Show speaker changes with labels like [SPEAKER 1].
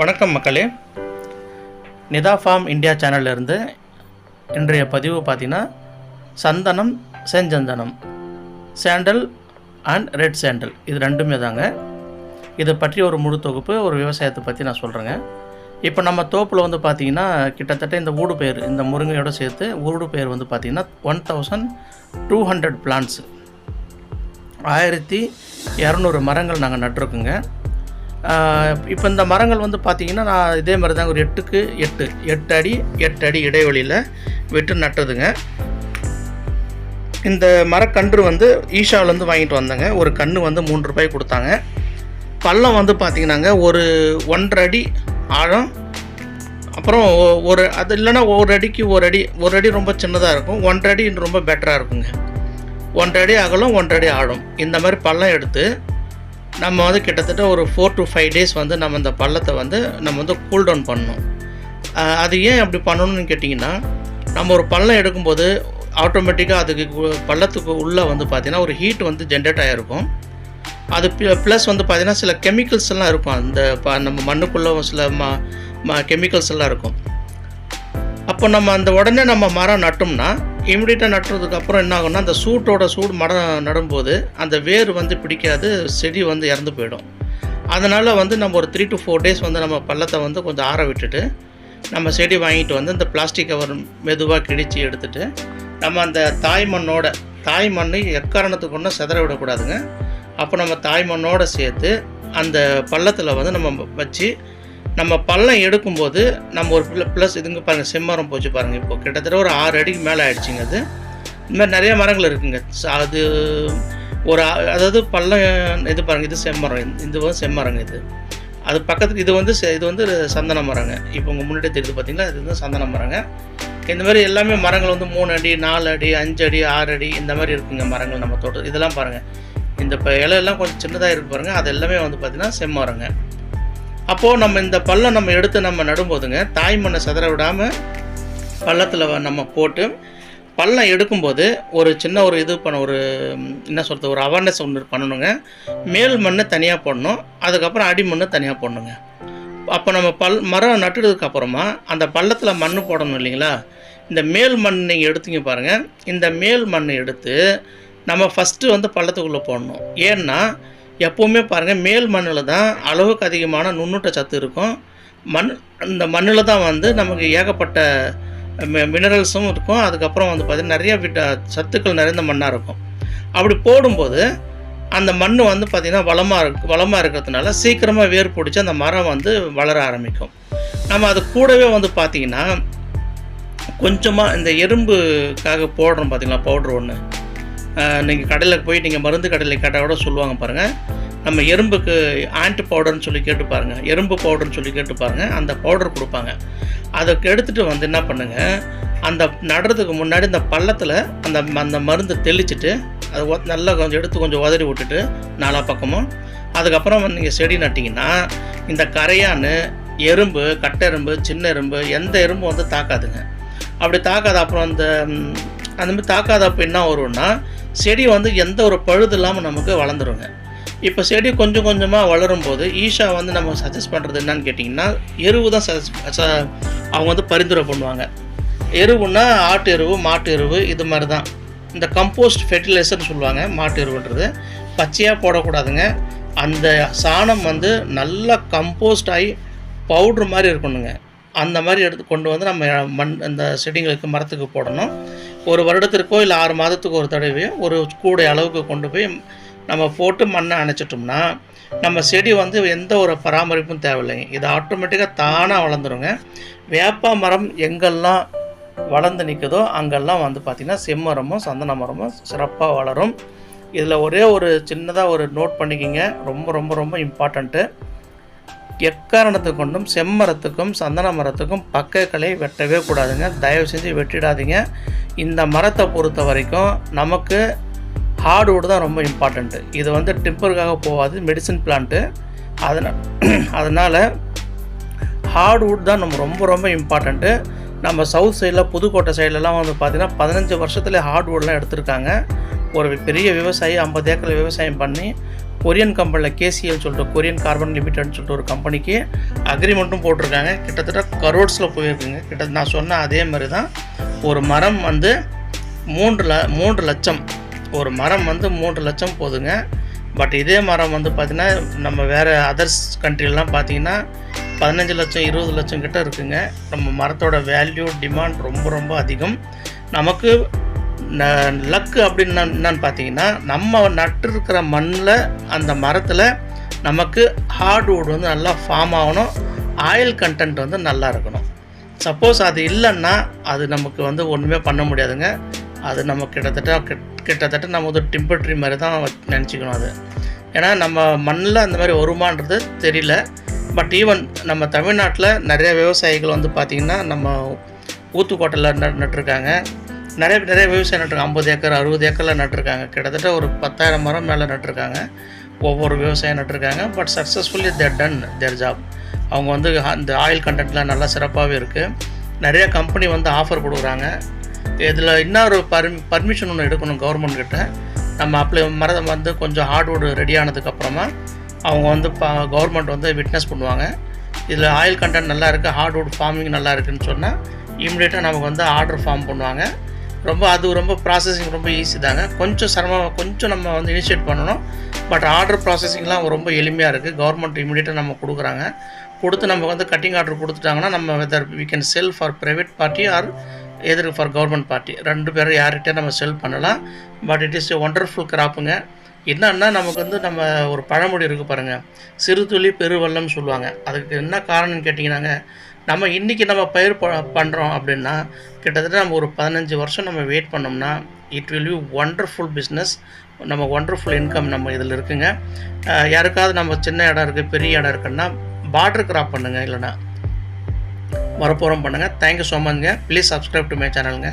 [SPEAKER 1] வணக்கம் மக்களே. Nita form India சேனல்ல இருந்து இன்றைய பதிவு பார்த்தீங்கன்னா சந்தனம் செஞ்சந்தனம் சேண்டல் அண்ட் ரெட் சேண்டல். இது ரெண்டுமே தாங்க. இதை பற்றி ஒரு முழு தொகுப்பு ஒரு விவசாயத்தை பற்றி நான் சொல்கிறேங்க இப்போ நம்ம தோப்பில் வந்து பார்த்திங்கன்னா கிட்டத்தட்ட இந்த ஊடு பயிர் இந்த முருங்கையோட சேர்த்து ஊடு பயிர் வந்து பார்த்தீங்கன்னா one thousand two hundred plants ஆயிரத்தி இரநூறு மரங்கள் நாங்கள் நட்டிருக்கோங்க. இப்போ இந்த மரங்கள் வந்து பார்த்திங்கன்னா நான் இதே மாதிரி தாங்க ஒரு எட்டுக்கு எட்டு. எட்டு அடி எட்டு அடி இடைவெளியில் விட்டு நட்டதுங்க. இந்த மரக்கன்று வந்து ஈஷாவிலேருந்து வாங்கிட்டு வந்தேங்க. ஒரு கன்று வந்து மூன்று ரூபாய் கொடுத்தாங்க. பள்ளம் வந்து பார்த்திங்கன்னாங்க ஒரு ஒன்றரை அடி ஆழம். அப்புறம் ஒரு அது இல்லைன்னா ஒரு அடிக்கு ஒரு அடி ஒரு அடி ரொம்ப சின்னதாக இருக்கும். ஒன்றரை அடி ரொம்ப பெட்டராக இருக்குங்க. ஒன்றரை அடி அகலம் ஒன்றரை அடி ஆழம். இந்த மாதிரி பள்ளம் எடுத்து நம்ம வந்து கிட்டத்தட்ட ஒரு ஃபோர் டு ஃபைவ் டேஸ் வந்து நம்ம இந்த பள்ளத்தை வந்து நம்ம வந்து கூல் டவுன் பண்ணணும். அது ஏன் அப்படி பண்ணணும்னு கேட்டிங்கன்னா நம்ம ஒரு பள்ளம் எடுக்கும்போது ஆட்டோமேட்டிக்காக அதுக்கு பள்ளத்துக்கு உள்ளே வந்து பார்த்திங்கன்னா ஒரு ஹீட் வந்து ஜென்ரேட் ஆகிருக்கும் அது ப்ளஸ் வந்து பார்த்திங்கன்னா சில கெமிக்கல்ஸ் எல்லாம் இருக்கும். அந்த ப நம்ம மண்ணுக்குள்ளே சில ம ம கெமிக்கல்ஸ் எல்லாம் இருக்கும். அப்போ நம்ம அந்த உடனே நம்ம மரம் நட்டோம்னா இமிடியட்டாக நட்டுறதுக்கு அப்புறம் என்ன ஆகும்னா அந்த சூட்டோட சூடு மரம் நடும்போது அந்த வேர் வந்து பிடிக்காது செடி வந்து இறந்து போயிடும். அதனால் வந்து நம்ம ஒரு த்ரீ டு ஃபோர் டேஸ் வந்து நம்ம பள்ளத்தை வந்து கொஞ்சம் ஆற விட்டுட்டு நம்ம செடி வாங்கிட்டு வந்து இந்த பிளாஸ்டிக் கவர் மெதுவாக கிழிச்சு எடுத்துட்டு நம்ம அந்த தாய் மண்ணோட தாய் மண்ணை எக்காரணத்துக்கு ஒன்றும் செதற விடக்கூடாதுங்க. அப்போ நம்ம தாய் மண்ணோடு சேர்த்து அந்த பள்ளத்தில் வந்து நம்ம வச்சு நம்ம பள்ளம் எடுக்கும்போது நம்ம ஒரு ப்ளஸ் இதுங்க பாருங்கள் செம்மரம் போச்சு பாருங்கள் இப்போ. கிட்டத்தட்ட ஒரு ஆறு அடிக்கு மேலே ஆயிடுச்சுங்க அது. இந்த மாதிரி நிறைய மரங்கள் இருக்குங்க. அது ஒரு அதாவது பள்ளம் இது பாருங்கள் இது செம்மரம். இந்த- இது வந்து செம்மரங்க இது. அது பக்கத்துக்கு இது வந்து செ- இது வந்து சந்தன மரங்க. இப்போ உங்கள் முன்னாடி தெரியுது பார்த்தீங்களா இது வந்து சந்தன மரங்க. இந்த மாதிரி எல்லாமே மரங்கள் வந்து மூணு அடி நாலு அடி அஞ்சு அடி ஆறு அடி இந்த மாதிரி இருக்குங்க மரங்கள் நம்ம தோட்டம். இதெல்லாம் பாருங்கள் இந்த இப்போ இலையெல்லாம் கொஞ்சம் சின்னதாக இருக்கு பாருங்கள் அது எல்லாமே வந்து பார்த்திங்கன்னா செம்மரங்க. அப்போது நம்ம இந்த பள்ளம் நம்ம எடுத்து நம்ம நடும்போதுங்க தாய் மண்ணை சிதற விடாமல் பள்ளத்தில் நம்ம போட்டு பள்ளம் எடுக்கும்போது ஒரு சின்ன ஒரு இது பண்ண ஒரு என்ன சொல்கிறது ஒரு அவேர்னஸ் ஒன்று பண்ணணுங்க. மேல் மண்ணை தனியாக போடணும் அதுக்கப்புறம் அடி மண் தனியாக போடணுங்க. அப்போ நம்ம பல் மரம் நட்டுறதுக்கு அப்புறமா அந்த பள்ளத்தில் மண் போடணும் இல்லைங்களா? இந்த மேல் மண் நீங்கள் எடுத்தீங்க பாருங்கள் இந்த மேல் மண்ணை எடுத்து நம்ம ஃபஸ்ட்டு வந்து பள்ளத்துக்குள்ளே போடணும். ஏன்னா எப்போவுமே பாருங்கள் மேல் மண்ணில் தான் அளவுக்கு அதிகமான நுண்ணூட்ட சத்து இருக்கும். மண் அந்த மண்ணில் தான் வந்து நமக்கு ஏகப்பட்ட மினரல்ஸும் இருக்கும். அதுக்கப்புறம் வந்து பார்த்திங்கன்னா நிறைய விட்ட சத்துக்கள் நிறைந்த மண்ணாக இருக்கும். அப்படி போடும்போது அந்த மண் வந்து பார்த்திங்கன்னா வளமாக இருக்கு வளமாக இருக்கிறதுனால சீக்கிரமாக வேர் பிடிச்சி அந்த மரம் வந்து வளர ஆரம்பிக்கும். நம்ம அது கூடவே வந்து பார்த்திங்கன்னா கொஞ்சமாக இந்த எறும்புக்காக போடுறோம் பார்த்தீங்களா பவுட்ரு ஒன்று நீங்கள் கடையில் போய் நீங்கள் மருந்து கடையில் கேட்டால் கூட சொல்லுவாங்க பாருங்கள் நம்ம எறும்புக்கு ஆன்டி பவுடர்னு சொல்லி கேட்டு பாருங்கள் எறும்பு பவுடர்னு சொல்லி கேட்டு பாருங்கள் அந்த பவுடர் கொடுப்பாங்க. அதை எடுத்துகிட்டு வந்து என்ன பண்ணுங்கள் அந்த நடுறதுக்கு முன்னாடி இந்த பள்ளத்தில் அந்த அந்த மருந்தை தெளிச்சிட்டு அதை நல்லா கொஞ்சம் எடுத்து கொஞ்சம் உதறி விட்டுட்டு நாலா பக்கமும். அதுக்கப்புறம் வந்து நீங்கள் செடி நட்டிங்கன்னா இந்த கரையான் எறும்பு கட்டெரும்பு சின்ன எறும்பு எந்த எறும்பும் வந்து தாக்காதுங்க. அப்படி தாக்காத அப்புறம் அந்த அந்த மாதிரி தாக்காத அப்போ என்ன வரும்னா செடி வந்து எந்த ஒரு பழுது இல்லாமல் நமக்கு வளர்ந்துருங்க. இப்போ செடி கொஞ்சம் கொஞ்சமாக வளரும் போது ஈஷா வந்து நம்ம சஜஸ்ட் பண்ணுறது என்னன்னு கேட்டிங்கன்னா எருவு தான் சஜஸ்ட் ச- அவங்க வந்து பரிந்துரை பண்ணுவாங்க. எருவுன்னா ஆட்டு எருவு மாட்டு எருவு இது மாதிரி தான் இந்த கம்போஸ்ட் ஃபெர்டிலைசர்னு சொல்லுவாங்க மாட்டு எருவுன்றது. பச்சையாக போடக்கூடாதுங்க. அந்த சாணம் வந்து நல்லா கம்போஸ்ட் ஆகி பவுட்ரு மாதிரி இருக்கணுங்க. அந்த மாதிரி எடுத்து கொண்டு வந்து நம்ம மண் அந்த செடிங்களுக்கு மரத்துக்கு போடணும். ஒரு வருடத்திற்கோ இல்லை ஆறு மாதத்துக்கு ஒரு தடவையோ ஒரு கூடை அளவுக்கு கொண்டு போய் நம்ம போட்டு மண்ணை அணைச்சிட்டோம்னா நம்ம செடி வந்து எந்த ஒரு பராமரிப்பும் தேவையில்லைங்க இது ஆட்டோமேட்டிக்காக தானாக வளர்ந்துருங்க. வேப்ப மரம் எங்கெல்லாம் வளர்ந்து நிற்குதோ அங்கெல்லாம் வந்து பார்த்திங்கன்னா செம்மரமும் சந்தன மரமும் சிறப்பாக வளரும். இதில் ஒரே ஒரு சின்னதாக ஒரு நோட் பண்ணிக்கிங்க. ரொம்ப ரொம்ப ரொம்ப இம்பார்ட்டண்ட்டு எக்காரணத்தை கொண்டும் செம்மரத்துக்கும் சந்தன மரத்துக்கும் பக்கக்களை வெட்டவே கூடாதுங்க. தயவு செஞ்சு வெட்டிடாதீங்க. இந்த மரத்தை பொறுத்த வரைக்கும் நமக்கு ஹார்ட்வுட் தான் ரொம்ப இம்பார்ட்டண்ட்டு இது வந்து டிம்பருக்காக போகாது மெடிசின் பிளான்ட்டு அதனால் அதனால் ஹார்ட்வுட் தான் நம்ம ரொம்ப ரொம்ப இம்பார்ட்டண்ட்டு நம்ம சவுத் சைடில் புதுக்கோட்டை சைட்லலாம் வந்து பார்த்திங்கன்னா பதினஞ்சு வருஷத்துல ஹார்ட்வுட்லாம் எடுத்திருக்காங்க. ஒரு பெரிய விவசாயி ஐம்பது ஏக்கர் விவசாயம் பண்ணி கொரியன் கம்பெனியில் கேசிஎல் சொல்லிட்டு கொரியன் கார்பன் லிமிடெட்னு சொல்லிட்டு ஒரு கம்பெனிக்கு அக்ரிமெண்ட்டும் போட்டிருக்காங்க. கிட்டத்தட்ட கரோட்ஸில் போயிருக்குங்க. கிட்ட நான் சொன்ன அதே மாதிரி தான் ஒரு மரம் வந்து மூன்று ல மூன்று லட்சம். ஒரு மரம் வந்து மூன்று லட்சம் போதுங்க. பட் இதே மரம் வந்து பார்த்திங்கன்னா நம்ம வேறு அதர்ஸ் கண்ட்ரிலலாம் பார்த்தீங்கன்னா பதினஞ்சு லட்சம் இருபது லட்சம் கிட்ட இருக்குங்க. நம்ம மரத்தோட வேல்யூ டிமாண்ட் ரொம்ப ரொம்ப அதிகம். நமக்கு லக்கு அப்படின்னு என்னன்னு பார்த்தீங்கன்னா நம்ம நட்டிருக்கிற மண்ணில் அந்த மரத்தில் நமக்கு ஹார்ட்வுட் வந்து நல்லா ஃபார்ம் ஆகணும். ஆயில் கண்டென்ட் வந்து நல்லா இருக்கணும். சப்போஸ் அது இல்லைன்னா அது நமக்கு வந்து ஒன்றுமே பண்ண முடியாதுங்க. அது நம்ம கிட்டத்தட்ட கிட்டத்தட்ட நம்ம வந்து டிம்பட்ரி மாதிரி தான் நினச்சிக்கணும் அது. ஏன்னா நம்ம மண்ணில் அந்த மாதிரி வருமானது தெரியல. பட் ஈவன் நம்ம தமிழ்நாட்டில் நிறைய விவசாயிகள் வந்து பார்த்திங்கன்னா நம்ம ஊத்துக்கோட்டையில் ந நட்டிருக்காங்க. நிறைய நிறைய விவசாயம் நட்டுருக்காங்க. ஐம்பது ஏக்கர் அறுபது ஏக்கரில் நட்டிருக்காங்க. கிட்டத்தட்ட ஒரு பத்தாயிரம் மரம் மேலே நட்டிருக்காங்க. ஒவ்வொரு விவசாயம் நட்டிருக்காங்க. But successfully they done their job அவங்க வந்து அந்த ஆயில் கண்டென்ட்லாம் நல்லா சிறப்பாகவே இருக்குது நிறைய கம்பெனி வந்து ஆஃபர் கொடுக்குறாங்க. இதில் இன்னொரு பர்மி பர்மிஷன் ஒன்று எடுக்கணும் கவர்மெண்ட் கிட்ட. நம்ம அப்ளை மரம் வந்து கொஞ்சம் ஹார்ட்வுட் ரெடி ஆனதுக்கப்புறமா அவங்க வந்து கவர்மெண்ட் வந்து விட்னஸ் பண்ணுவாங்க. இதில் ஆயில் கண்டென்ட் நல்லா இருக்குது ஹார்ட்வுட் ஃபார்மிங் நல்லா இருக்குதுன்னு சொன்னால் இம்மிடியட்டாக நமக்கு வந்து ஆர்டர் ஃபார்ம் பண்ணுவாங்க. ரொம்ப அது ரொம்ப ப்ராசஸிங் ரொம்ப ஈஸி தாங்க. கொஞ்சம் சிரமம் கொஞ்சம் நம்ம வந்து இனிஷியேட் பண்ணணும். பட் ஆர்டர் ப்ராசஸிங்லாம் ரொம்ப எளிமையாக இருக்குது கவர்மெண்ட் இமீடியட்டாக நம்ம கொடுக்குறாங்க. கொடுத்து நமக்கு வந்து கட்டிங் ஆர்டர் கொடுத்துட்டாங்கன்னா நம்ம whether we can sell for private party or either for government party ரெண்டு பேரும் யார்கிட்டே நம்ம செல் பண்ணலாம். பட் இட் இஸ் ஒண்டர்ஃபுல் கிராப்புங்க என்னன்னா நமக்கு வந்து நம்ம ஒரு பழமொழி இருக்குது பாருங்கள் சிறு துளி பெருவெள்ளம்னு சொல்லுவாங்க. அதுக்கு என்ன காரணம்னு கேட்டிங்கன்னாங்க நம்ம இன்றைக்கி நம்ம பயிர் ப பண்ணுறோம் அப்படின்னா கிட்டத்தட்ட நம்ம ஒரு பதினஞ்சு வருஷம் நம்ம வெயிட் பண்ணோம்னா it will be wonderful business நம்ம ஒண்டர்ஃபுல் இன்கம் நம்ம இதில் இருக்குங்க. யாருக்காவது நம்ம சின்ன இடம் இருக்குது பெரிய இடம் இருக்குன்னா பார்டர் கிராப் பண்ணுங்கள் இல்லைனா வரப்போகிறோம் பண்ணுங்கள் தேங்க்யூ ஸோ மச்ங்க ப்ளீஸ் சப்ஸ்கிரைப் டு மை சேனலுங்க